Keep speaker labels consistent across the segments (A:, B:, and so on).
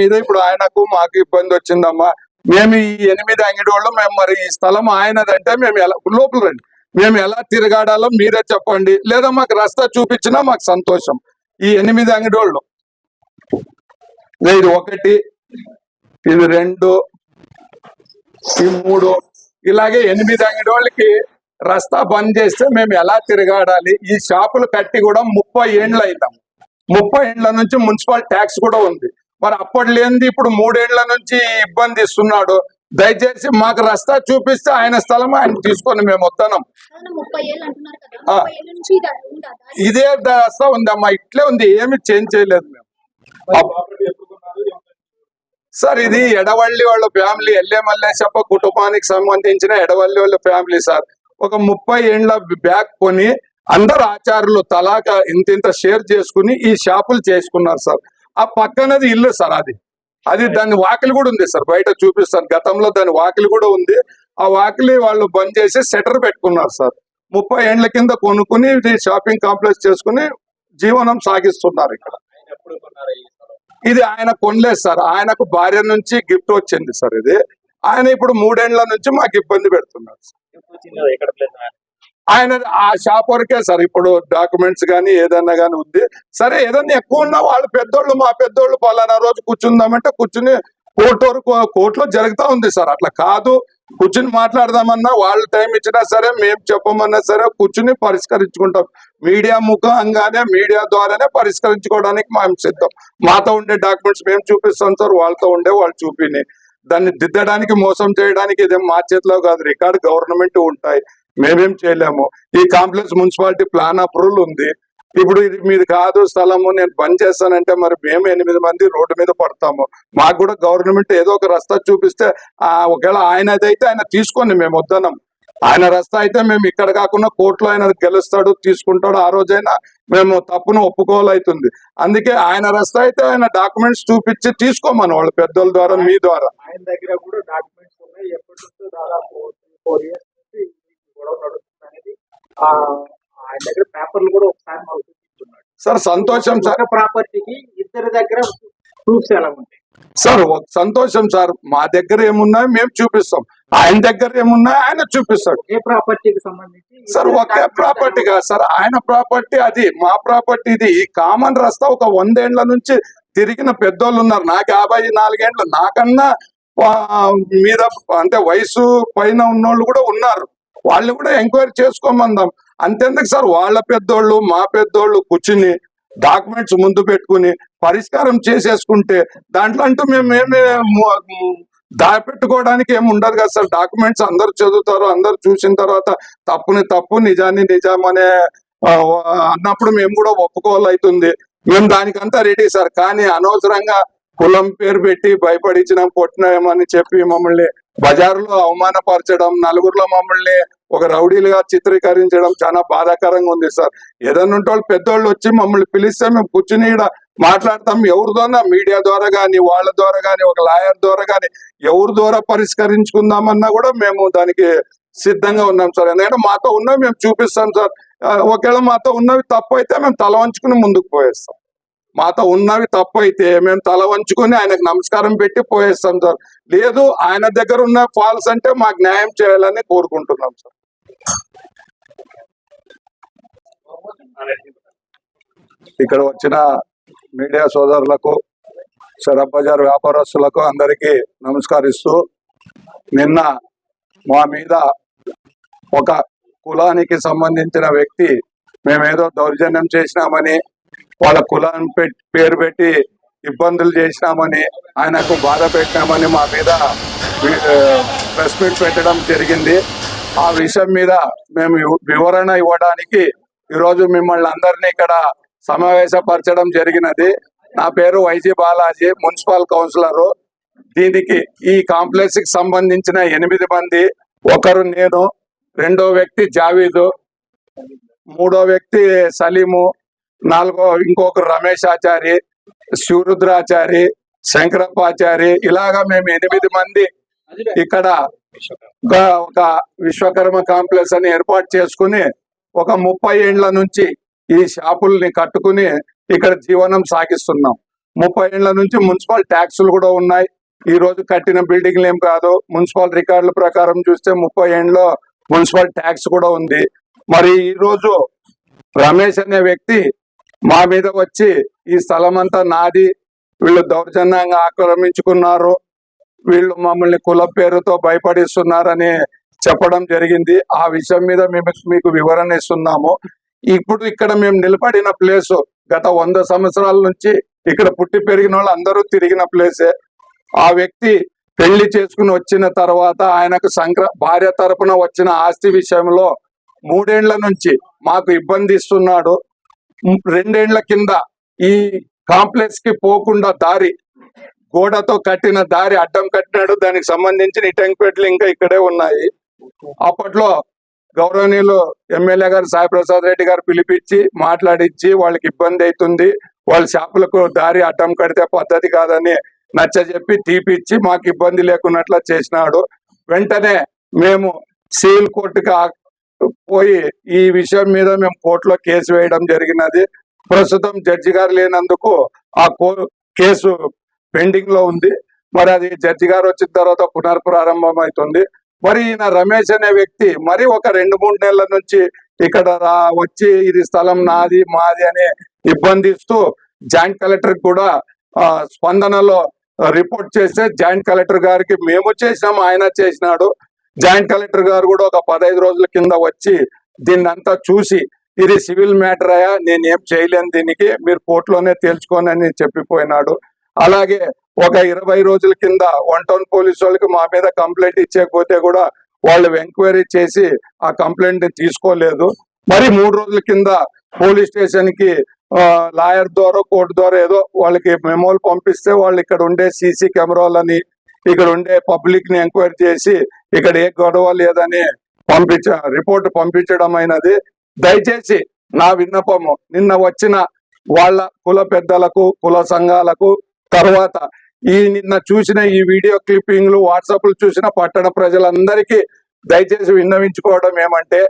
A: మీద ఇప్పుడు ఆయనకు మాకు ఇబ్బంది వచ్చిందమ్మా. మేము ఈ ఎనిమిది అంగడి వాళ్ళు మేము మరి ఈ స్థలం ఆయనదంటే మేము ఎలా లోపల రండి. మేము ఎలా తిరగాడాలో మీరే చెప్పండి. లేదా మాకు రస్తా చూపించినా మాకు సంతోషం. ఈ ఎనిమిది అంగడి వాళ్ళు ఇది ఒకటి ఇది రెండు ఈ మూడు. ఇలాగే ఎనిమిది అంగడి వాళ్ళకి రస్తా బంద్ చేస్తే మేము ఎలా తిరగాడాలి? ఈ షాపులు కట్టి కూడా ముప్పై ఏండ్లు అవుతాం ముప్పై ఏండ్ల నుంచి మున్సిపల్ ట్యాక్స్ కూడా ఉంది. మరి అప్పటి లేనిది ఇప్పుడు మూడేళ్ళ నుంచి ఇబ్బంది ఇస్తున్నాడు. దయచేసి మాకు రస్తా చూపిస్తే ఆయన స్థలం ఆయన తీసుకొని మేము
B: నుంచి ఇది
A: రస్తా ఉందమ్మా. ఇట్లే ఉంది. ఏమి చేంజ్ చేయలేదు మేము. సార్ ఇది ఎడవల్లి వాళ్ళ ఫ్యామిలీ ఎల్లే మల్లేశప్ప కుటుంబానికి సంబంధించిన ఎడవల్లి వాళ్ళ ఫ్యామిలీ సార్. ఒక ముప్పై ఏండ్ల బ్యాగ్ కొని అందరు ఆచారులు తలాక ఇంత ఇంత షేర్ చేసుకుని ఈ షాపులు చేసుకున్నారు సార్. ఆ పక్కనది ఇల్లు సార్ అది. అది దాని వాకిలి కూడా ఉంది సార్ బయట చూపిస్తాను. గతంలో దాని వాకిలి కూడా ఉంది. ఆ వాకిలి వాళ్ళు బంద్ చేసి సెటర్ పెట్టుకున్నారు సార్. ముప్పై ఏండ్ల కింద కొనుక్కుని షాపింగ్ కాంప్లెక్స్ చేసుకుని జీవనం సాగిస్తున్నారు ఇక్కడ. ఇది ఆయన కొనలేదు సార్. ఆయనకు భార్య నుంచి గిఫ్ట్ వచ్చింది సార్ ఇది. ఆయన ఇప్పుడు మూడేండ్ల నుంచి మాకు ఇబ్బంది పెడుతున్నారు సార్. ఆయన ఆ షాప్ వరకే సార్. ఇప్పుడు డాక్యుమెంట్స్ కానీ ఏదన్నా కానీ ఉంది. సరే ఏదన్నా ఎక్కువ ఉన్నా వాళ్ళు పెద్దోళ్ళు మా పెద్దోళ్ళు పలానా రోజు కూర్చుందామంటే కూర్చుని కోర్టు వరకు కోర్టులో జరుగుతా ఉంది సార్. అట్లా కాదు. కూర్చుని మాట్లాడదామన్నా వాళ్ళు టైం ఇచ్చినా సరే మేము చెప్పమన్నా సరే కూర్చుని పరిష్కరించుకుంటాం. మీడియా ముఖంగానే మీడియా ద్వారానే పరిష్కరించుకోవడానికి మేము సిద్ధం. మాతో ఉండే డాక్యుమెంట్స్ మేము చూపిస్తాం సార్. వాళ్ళతో ఉండే వాళ్ళు చూపిని. దాన్ని దిద్దడానికి మోసం చేయడానికి ఇదేం మా చేతిలో కాదు. రికార్డు గవర్నమెంట్ ఉంటాయి. మేమేం చేయలేము. ఈ కాంప్లెక్స్ మున్సిపాలిటీ ప్లాన్ అప్రూవల్ ఉంది. ఇప్పుడు ఇది మీది కాదు స్థలము నేను బంద్ చేస్తానంటే మరి మేము ఎనిమిది మంది రోడ్డు మీద పడతాము. మాకు కూడా గవర్నమెంట్ ఏదో ఒక రస్తా చూపిస్తే ఆ ఒకవేళ ఆయనదైతే అయితే ఆయన తీసుకోండి మేము వద్దనం. ఆయన రస్తా అయితే మేము ఇక్కడ కాకుండా కోర్టులో ఆయన గెలుస్తాడు తీసుకుంటాడు ఆ రోజైనా మేము తప్పును ఒప్పుకోవాలవుతుంది అందుకే ఆయన రస్తా అయితే ఆయన డాక్యుమెంట్స్ చూపించి తీసుకోమని వాళ్ళ పెద్దల ద్వారా మీ ద్వారా.
C: ఆయన దగ్గర కూడా డాక్యుమెంట్స్ ఉన్నాయి. ఎప్పటి దాదాపు ఫోర్ ఇయర్స్ నుంచి ఈ గొడవ నడుస్తుంది అనేది ఆ, ఆయన దగ్గర పేపర్లు కూడా ఒకసారి మాకు చూపించున్నాడు
A: సార్ సంతోషం సార్.
C: ప్రాపర్టీకి ఇద్దరి దగ్గర ప్రూఫ్స్ ఎలా ఉంటాయి?
A: సార్ సంతోషం సార్. మా దగ్గర ఏమున్నాయో మేము చూపిస్తాం. ఆయన దగ్గర ఏమున్నాయో ఆయన చూపిస్తాడు.
C: ఏ ప్రాపర్టీకి సంబంధించి
A: సార్ ఒకే ప్రాపర్టీ కాదు సార్. ఆయన ప్రాపర్టీ అది. మా ప్రాపర్టీ ఇది. ఈ కామన్ రస్తా ఒక వందేండ్ల నుంచి తిరిగిన పెద్దోళ్ళు ఉన్నారు. నాకు యాభై నాలుగేండ్లు. నాకన్నా మీద అంటే వయసు పైన ఉన్నోళ్ళు కూడా ఉన్నారు. వాళ్ళు కూడా ఎంక్వైరీ చేసుకోమందాం. అంతెందుకు సార్? వాళ్ళ పెద్దోళ్ళు మా పెద్దోళ్ళు కూర్చుని డాక్యుమెంట్స్ ముందు పెట్టుకుని పరిష్కారం చేసేసుకుంటే దాంట్లో అంటూ మేము ఏమి దాపెట్టుకోవడానికి ఏమి ఉండదు కదా సార్. డాక్యుమెంట్స్ అందరు చదువుతారు అందరు చూసిన తర్వాత తప్పుని తప్పు నిజాన్ని నిజం అనే అన్నప్పుడు మేము కూడా ఒప్పుకోవాలవుతుంది మేము దానికంతా రెడీ సార్. కానీ అనవసరంగా కులం పేరు పెట్టి భయపడించినాం కొట్టినామని చెప్పి మమ్మల్ని బజారులో అవమానపరచడం నలుగురిలో మమ్మల్ని ఒక రౌడీలుగా చిత్రీకరించడం చాలా బాధాకరంగా ఉంది సార్. ఏదైనా ఉంటే పెద్దోళ్ళు వచ్చి మమ్మల్ని పిలిస్తే మేము కూర్చుని ఈడ మాట్లాడతాం. ఎవరిదోనా మీడియా ద్వారా కానీ వాళ్ళ ద్వారా కానీ ఒక లాయర్ ద్వారా కానీ ఎవరి ద్వారా పరిష్కరించుకుందామన్నా కూడా మేము దానికి సిద్ధంగా ఉన్నాం సార్. ఎందుకంటే మాతో ఉన్నవి మేము చూపిస్తాం సార్. ఒకవేళ మాతో ఉన్నవి తప్పు అయితే మేము తల వంచుకుని ముందుకు పోయేస్తాం. మాతో ఉన్నవి తప్పు అయితే మేము తల వంచుకొని ఆయనకు నమస్కారం పెట్టి పోయేస్తాం సార్. లేదు ఆయన దగ్గర ఉన్న ఫాల్స్ అంటే మాకు న్యాయం చేయాలని కోరుకుంటున్నాం సార్. ఇక్కడ వచ్చిన మీడియా సోదరులకు సరబ్ బజార్ వ్యాపారస్తులకు అందరికీ నమస్కరిస్తూ నిన్న మా మీద ఒక కులానికి సంబంధించిన వ్యక్తి మేమేదో దౌర్జన్యం చేసినామని వాళ్ళ కులాన్ని పెట్టి పేరు పెట్టి ఇబ్బందులు చేసినామని ఆయనకు బాధ పెట్టినామని మా మీద ప్రెస్ మీట్ పెట్టడం జరిగింది. ఆ విషయం మీద మేము వివరణ ఇవ్వడానికి ఈరోజు మిమ్మల్ని అందరినీ ఇక్కడ సమావేశపరచడం జరిగినది. నా పేరు వైజీ బాలాజీ మున్సిపల్ కౌన్సిలరు. దీనికి ఈ కాంప్లెక్స్కి సంబంధించిన ఎనిమిది మంది ఒకరు నేను రెండో వ్యక్తి జావీదు మూడో వ్యక్తి సలీము నాలుగో ఇంకొకరు రమేష్ ఆచారి శివరుద్రాచారి శంకరప్పాచారి ఇలాగా మేము ఎనిమిది మంది ఇక్కడ ఒక విశ్వకర్మ కాంప్లెక్స్ అని ఏర్పాటు చేసుకుని ఒక ముప్పై ఏండ్ల నుంచి ఈ షాపుల్ని కట్టుకుని ఇక్కడ జీవనం సాగిస్తున్నాం. ముప్పై ఏండ్ల నుంచి మున్సిపల్ ట్యాక్సులు కూడా ఉన్నాయి. ఈ రోజు కట్టిన బిల్డింగ్లు ఏం కాదు. మున్సిపల్ రికార్డుల ప్రకారం చూస్తే ముప్పై ఏండ్లో మున్సిపల్ ట్యాక్స్ కూడా ఉంది. మరి ఈ రోజు రమేష్ అనే వ్యక్తి మా మీద వచ్చి ఈ స్థలం అంతా నాది. వీళ్ళు దౌర్జన్యంగా ఆక్రమించుకున్నారు. వీళ్ళు మమ్మల్ని కుల పేరుతో భయపడిస్తున్నారని చెప్పడం జరిగింది. ఆ విషయం మీద మేము మీకు వివరణ ఇస్తున్నాము. ఇప్పుడు ఇక్కడ మేము నిలబడిన ప్లేస్ గత వంద సంవత్సరాల నుంచి ఇక్కడ పుట్టి పెరిగిన వాళ్ళు అందరూ తిరిగిన ప్లేసే. ఆ వ్యక్తి పెళ్ళి చేసుకుని వచ్చిన తర్వాత ఆయనకు సంక్ర భార్య తరపున వచ్చిన ఆస్తి విషయంలో మూడేండ్ల నుంచి మాకు ఇబ్బంది ఇస్తున్నాడు. రెండేండ్ల కింద ఈ కాంప్లెక్స్కి పోకుండా దారి గోడతో కట్టిన దారి అడ్డం కట్టినాడు. దానికి సంబంధించిన ఇటంపెట్లు ఇంకా ఇక్కడే ఉన్నాయి. అప్పట్లో గౌరవనీయులు ఎమ్మెల్యే గారు సాయి ప్రసాద్ రెడ్డి గారు పిలిపించి మాట్లాడించి వాళ్ళకి ఇబ్బంది అవుతుంది. వాళ్ళ షాపులకు దారి అడ్డం కడితే పద్ధతి కాదని నచ్చ చెప్పి తీపిచ్చి మాకు ఇబ్బంది లేకున్నట్లు చేసినాడు. వెంటనే మేము సీల్ కోర్టుకి పోయి ఈ విషయం మీద మేము కోర్టులో కేసు వేయడం జరిగినది. ప్రస్తుతం జడ్జి గారు లేనందుకు ఆ కో కేసు పెండింగ్లో ఉంది. మరి అది జడ్జి గారు వచ్చిన తర్వాత పునర్ప్రారంభం అవుతుంది. మరి ఈయన రమేష్ అనే వ్యక్తి మరి ఒక రెండు మూడు నెలల నుంచి ఇక్కడ రా వచ్చి ఇది స్థలం నాది మాది అని ఇబ్బందిస్తూ జాయింట్ కలెక్టర్ కూడా స్పందనలో రిపోర్ట్ చేస్తే జాయింట్ కలెక్టర్ గారికి మేము చేసినాం ఆయన చేసినాడు. జాయింట్ కలెక్టర్ గారు కూడా ఒక పదహైదు రోజుల కింద వచ్చి దీన్ని అంతా చూసి ఇది సివిల్ మ్యాటర్ అయ్యా నేను ఏం చేయలేను దీనికి మీరు కోర్టులోనే తేల్చుకోనని చెప్పిపోయినాడు. అలాగే ఒక ఇరవై రోజుల కింద వన్ టౌన్ పోలీసు వాళ్ళకి మా మీద కంప్లైంట్ ఇచ్చేకపోతే కూడా వాళ్ళు ఎంక్వైరీ చేసి ఆ కంప్లైంట్ తీసుకోలేదు. మరి మూడు రోజుల కింద పోలీస్ స్టేషన్కి లాయర్ ద్వారా కోర్టు ద్వారా ఏదో వాళ్ళకి మెమోలు పంపిస్తే వాళ్ళు ఇక్కడ ఉండే సీసీ కెమెరాలని ఇక్కడ ఉండే పబ్లిక్ని ఎంక్వైరీ చేసి ఇక్కడ ఏ గొడవ లేదని పంపించ రిపోర్ట్ పంపించడం అయినది. దయచేసి నా విన్నపము నిన్న వచ్చిన వాళ్ళ కుల పెద్దలకు కుల సంఘాలకు తర్వాత ఈ నిన్న చూసిన ఈ వీడియో క్లిప్పింగ్లు వాట్సాప్లు చూసిన పట్టణ ప్రజలందరికీ దయచేసి విన్నవించుకోవడం ఏమంటే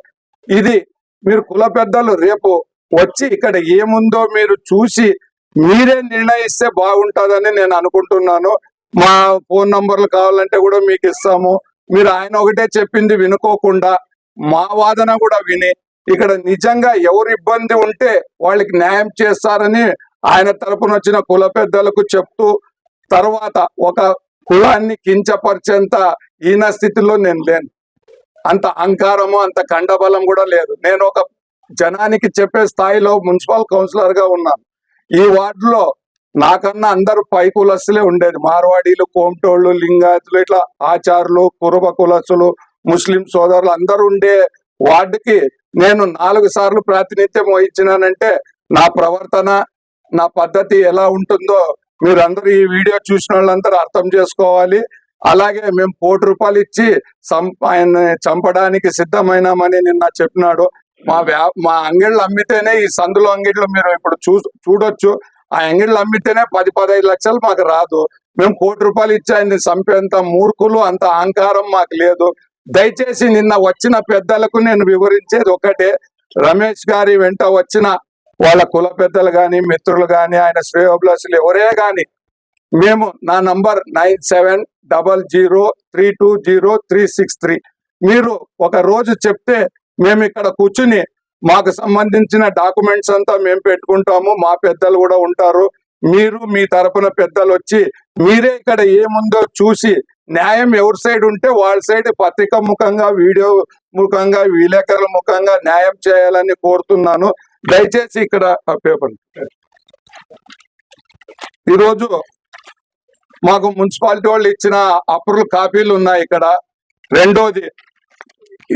A: ఇది మీరు కుల పెద్దలు రేపు వచ్చి ఇక్కడ ఏముందో మీరు చూసి మీరే నిర్ణయిస్తే బాగుంటుందని నేను అనుకుంటున్నాను. మా ఫోన్ నంబర్లు కావాలంటే కూడా మీకు ఇస్తాము. మీరు ఆయన ఒకటే చెప్పింది వినుకోకుండా మా వాదన కూడా విని ఇక్కడ నిజంగా ఎవరు ఇబ్బంది ఉంటే వాళ్ళకి న్యాయం చేస్తారని ఆయన తరపున వచ్చిన కుల పెద్దలకు చెప్తూ తర్వాత ఒక కులాన్ని కించపరిచేంత ఈయన స్థితిలో నేను లేను. అంత అహంకారము అంత కండబలం కూడా లేదు. నేను ఒక జనానికి చెప్పే స్థాయిలో మున్సిపల్ కౌన్సిలర్గా ఉన్నాను. ఈ వార్డులో నాకన్నా అందరూ పై కులస్తులే ఉండేది. మార్వాడీలు కోమటోళ్ళు లింగాయతులు ఇట్లా ఆచారులు కురుబ కులస్తులు ముస్లిం సోదరులు అందరూ ఉండే వార్డుకి నేను నాలుగు సార్లు ప్రాతినిధ్యం వహించినానంటే నా ప్రవర్తన నా పద్ధతి ఎలా ఉంటుందో మీరందరూ ఈ వీడియో చూసిన వాళ్ళందరూ అర్థం చేసుకోవాలి. అలాగే మేము కోటి రూపాయలు ఇచ్చి ఆయన ఆయన్ని చంపడానికి సిద్ధమైనామని నిన్న చెప్పినాడు. మా వ్యా మా అంగిళ్ళు అమ్మితేనే ఈ సందులో అంగిళ్ళు మీరు ఇప్పుడు చూ చూడొచ్చు. ఆ అంగిళ్ళు అమ్మితేనే పది పదహైదు లక్షలు మాకు రాదు. మేము కోటి రూపాయలు ఇచ్చి ఆయన్ని చంపేంత మూర్ఖులు అంత అహంకారం మాకు లేదు. దయచేసి నిన్న వచ్చిన పెద్దలకు నేను వివరించేది ఒకటే. రమేష్ గారి వెంట వచ్చిన వాళ్ళ కుల పెద్దలు కానీ మిత్రులు కానీ ఆయన శ్రేయోభిలాషులు ఎవరే కానీ మేము నా number nine seven double zero three two zero three six three. మీరు ఒక రోజు చెప్తే మేము ఇక్కడ కూర్చుని మాకు సంబంధించిన డాక్యుమెంట్స్ అంతా మేము పెట్టుకుంటాము మా పెద్దలు కూడా ఉంటారు. మీరు మీ తరపున పెద్దలు వచ్చి మీరే ఇక్కడ ఏముందో చూసి న్యాయం ఎవరి సైడ్ ఉంటే వాళ్ళ సైడ్ పత్రిక ముఖంగా వీడియో ముఖంగా విలేకరుల ముఖంగా న్యాయం చేయాలని కోరుతున్నాను. దయచేసి ఇక్కడ ఆ పేపర్ ఈరోజు మాకు మున్సిపాలిటీ వాళ్ళు ఇచ్చిన అప్రూవల్ కాపీలు ఉన్నాయి ఇక్కడ. రెండోది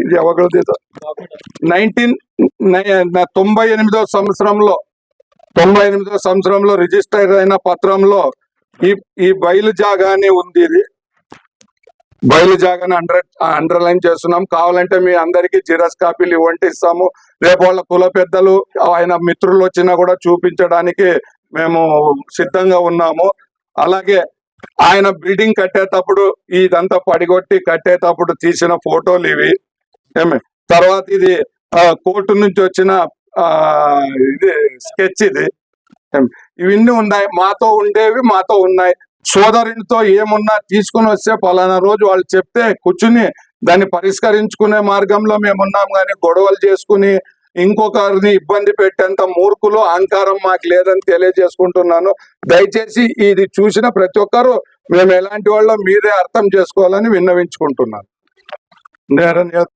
A: ఇది ఎవరిది నైన్టీన్ తొంభై ఎనిమిదో సంవత్సరంలో తొంభై ఎనిమిదో సంవత్సరంలో రిజిస్టర్ అయిన పత్రంలో ఈ ఈ బయలు జాగానే ఉంది ఇది. బయలు జాగాని అండర్ అండర్లైన్ చేస్తున్నాం. కావాలంటే మీ అందరికి జిరాక్స్ కాపీలు ఇవ్వండి ఇస్తాము. రేపు వాళ్ళ కుల పెద్దలు ఆయన మిత్రులు వచ్చినా కూడా చూపించడానికి మేము సిద్ధంగా ఉన్నాము. అలాగే ఆయన బిల్డింగ్ కట్టేటప్పుడు ఇదంతా పడిగొట్టి కట్టేటప్పుడు తీసిన ఫోటోలు ఇవి. ఏమి? తర్వాత ఇది ఆ, కోర్టు నుంచి వచ్చిన ఆ, ఇది స్కెచ్ ఇది. ఇవన్నీ ఉన్నాయి. మాతో ఉండేవి మాతో ఉన్నాయి. సోదరునితో ఏమున్నా తీసుకుని వస్తే పలానా రోజు వాళ్ళు చెప్తే కూర్చుని దాన్ని పరిష్కరించుకునే మార్గంలో మేము ఉన్నాం కానీ గొడవలు చేసుకుని ఇంకొకరిని ఇబ్బంది పెట్టేంత మూర్ఖులు అహంకారం మాకు లేదని తెలియజేసుకుంటున్నాను. దయచేసి ఇది చూసిన ప్రతి ఒక్కరు మేము ఎలాంటి వాళ్ళు మీరే అర్థం చేసుకోవాలని విన్నవించుకుంటున్నాను. నేర